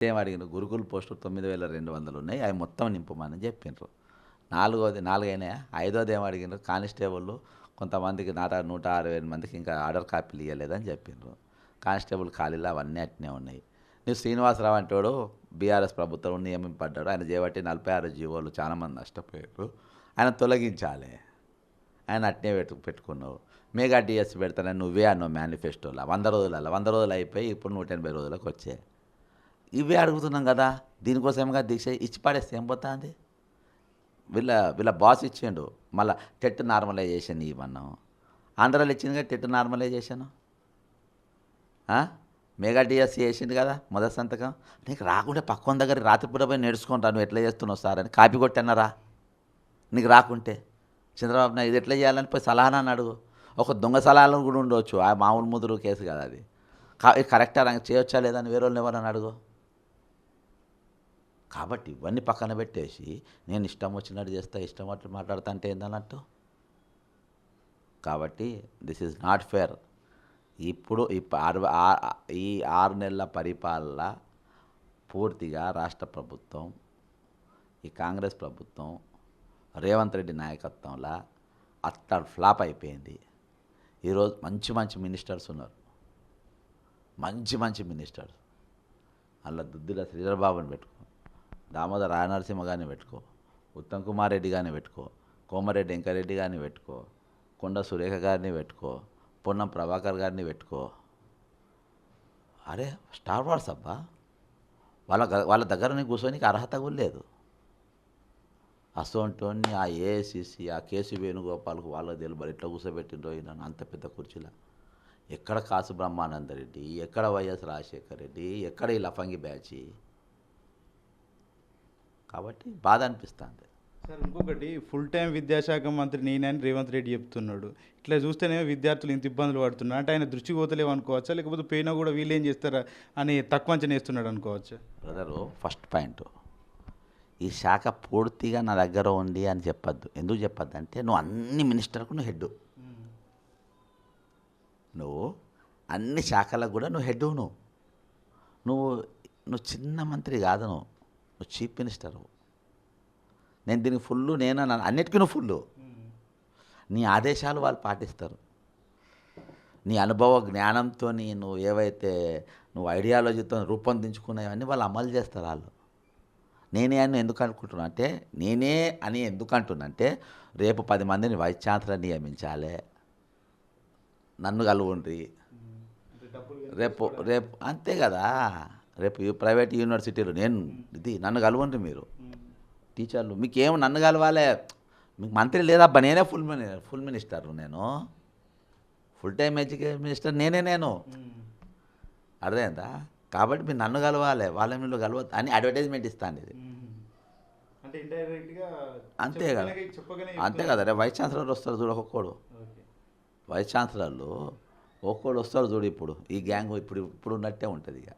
ఏం అడిగిన గురుకుల పోస్టులు తొమ్మిది వేల రెండు వందలు ఉన్నాయి అవి మొత్తం నింపమని చెప్పిండ్రు నాలుగోది నాలుగైనా ఐదోది ఏం అడిగినారు కానిస్టేబుల్ కొంతమందికి నూట నూట అరవై ఎనిమిది మందికి ఇంకా ఆర్డర్ కాపీలు ఇవ్వలేదని చెప్పిండ్రు కానిస్టేబుల్ ఖాళీలు అవన్నీ అట్నే ఉన్నాయి. నువ్వు శ్రీనివాసరావు అంటాడు బీఆర్ఎస్ ప్రభుత్వం నియమింపడ్డాడు. ఆయన చేయబట్టి నలభై ఆరు జీవోలు చాలామంది నష్టపోయారు ఆయన తొలగించాలి. ఆయన అట్నే పెట్టు పెట్టుకున్నావు. మెగా డిఎస్ పెడతానని నువ్వే అన్నావు మేనిఫెస్టోలో వంద రోజులలో వంద రోజులు అయిపోయి ఇప్పుడు నూట ఎనభై రోజులకు వచ్చాయి. ఇవే అడుగుతున్నాం కదా దీనికోసమేగా దీక్ష ఇచ్చి పడేస్తే ఏం పోతుంది? వీళ్ళ వీళ్ళ బాస్ ఇచ్చిండు మళ్ళీ టెట్ నార్మలైజేషన్ ఇవ్వన్నాం ఆంధ్రాలో ఇచ్చింది టెట్ నార్మలైజేషన్? మెగా డిఎస్ చేసిండు కదా మొదటి సంతకం. నీకు రాకుంటే పక్కన దగ్గర రాత్రిపూట పోయి నేర్చుకుంటా నువ్వు ఎట్లా చేస్తున్నావు సార్ అని కాపీ కొట్టన్నారా? నీకు రాకుంటే. చంద్రబాబు నాయుడు ఇది ఎట్లా చేయాలని పోయి సలహాను అడుగు. ఒక దొంగ సలహాలను కూడా ఉండవచ్చు ఆ మామూలు ముదురు కేసు కదా అది. కరెక్టా? చేయొచ్చా లేదని వేరే వాళ్ళని ఎవరని అడుగు. కాబట్టి ఇవన్నీ పక్కన పెట్టేసి నేను ఇష్టం వచ్చినట్టు చేస్తా ఇష్టం వచ్చినట్టు మాట్లాడతా అంటే ఏందన్నట్టు కాబట్టి దిస్ ఈజ్ నాట్ ఫేర్ ఇప్పుడు ఇప్ప ఈ ఆరు నెలల పరిపాలన పూర్తిగా రాష్ట్ర ప్రభుత్వం ఈ కాంగ్రెస్ ప్రభుత్వం రేవంత్ రెడ్డి నాయకత్వంలో అట్ట ఫ్లాప్ అయిపోయింది. ఈరోజు మంచి మంచి మినిస్టర్స్ ఉన్నారు. మంచి మంచి మినిస్టర్స్. అలా దుద్దుల శ్రీధరబాబుని పెట్టుకో దామోదర రాయనరసింహ గారిని పెట్టుకో ఉత్తమ్ కుమార్ రెడ్డి కానీ పెట్టుకో కోమరెడ్డి వెంకరెడ్డి గారిని పెట్టుకో కొండ సురేఖ గారిని పెట్టుకో పొన్నం ప్రభాకర్ గారిని పెట్టుకో. అరే స్టార్ వార్స్ అబ్బా. వాళ్ళ వాళ్ళ దగ్గర కూర్చొని అర్హత కూడా లేదు. అసోంటోని ఆ ఏఐసిసి ఆ కేసు వేణుగోపాల్కు వాళ్ళకి తెలియదు. ఎట్లా కూర్చోబెట్టిండ్రో నన్ను అంత పెద్ద కుర్చీలో. ఎక్కడ కాసు బ్రహ్మానంద రెడ్డి ఎక్కడ వైఎస్ రాజశేఖర్ రెడ్డి ఎక్కడ ఈ లఫంగి బ్యాచి? కాబట్టి బాధ అనిపిస్తుంది. సార్ ఇంకొకటి ఫుల్ టైం విద్యాశాఖ మంత్రి నేనని రేవంత్ రెడ్డి చెప్తున్నాడు. ఇట్లా చూస్తేనే విద్యార్థులు ఇంత ఇబ్బందులు పడుతున్నారు. అంటే ఆయన దృష్టి పోతలేవు అనుకోవచ్చా? లేకపోతే పోయినా కూడా వీళ్ళు ఏం చేస్తారా అని తక్కువ అంచనా వేస్తున్నాడు అనుకోవచ్చా? బ్రదరు ఫస్ట్ పాయింట్ ఈ శాఖ పూర్తిగా నా దగ్గర ఉంది అని చెప్పొద్దు. ఎందుకు చెప్పొద్దు అంటే నువ్వు అన్ని మినిస్టర్కు నువ్వు హెడ్. నువ్వు అన్ని శాఖలకు కూడా నువ్వు హెడ్ నువ్వు. నువ్వు నువ్వు చిన్న మంత్రి కాదు నువ్వు. నువ్వు చీఫ్ మినిస్టర్ నేను దీనికి ఫుల్ నేను. అన్నిటికీ నువ్వు ఫుల్ నీ ఆదేశాలు వాళ్ళు పాటిస్తారు. నీ అనుభవ జ్ఞానంతో నువ్వు ఏవైతే నువ్వు ఐడియాలజీతో రూపొందించుకున్నావన్నీ వాళ్ళు అమలు చేస్తారు వాళ్ళు. నేనే అని ఎందుకు అనుకుంటున్నా అంటే నేనే అని ఎందుకు అంటున్నా అంటే రేపు పది మందిని వైస్ ఛాన్సలర్ నియమించాలి. నన్ను కలుగుండ్రి రేపు రేపు అంతే కదా. రేపు ప్రైవేట్ యూనివర్సిటీలు నేను ఇది నన్ను కలవండి మీరు. టీచర్లు మీకేం నన్ను కలవాలే? మీకు మంత్రి లేదబ్బా నేనే ఫుల్ మిని ఫుల్ మినిస్టర్ నేను. ఫుల్ టైం ఎడ్యుకేషన్ మినిస్టర్ నేనే నేను. అర్థమైందా? కాబట్టి మీరు నన్ను కలవాలి వాళ్ళ మీరు కలవద్దు అని అడ్వర్టైజ్మెంట్ ఇస్తాను ఇది. అంతే కదా. అంతే కదా రేపు వైస్ ఛాన్సలర్ వస్తారు చూడు ఒక్కొక్కడు. వైస్ ఛాన్సలర్లు ఒక్కోడు వస్తారు చూడు ఇప్పుడు ఈ గ్యాంగ్ ఇప్పుడు ఇప్పుడు ఉన్నట్టే ఉంటుంది ఇక.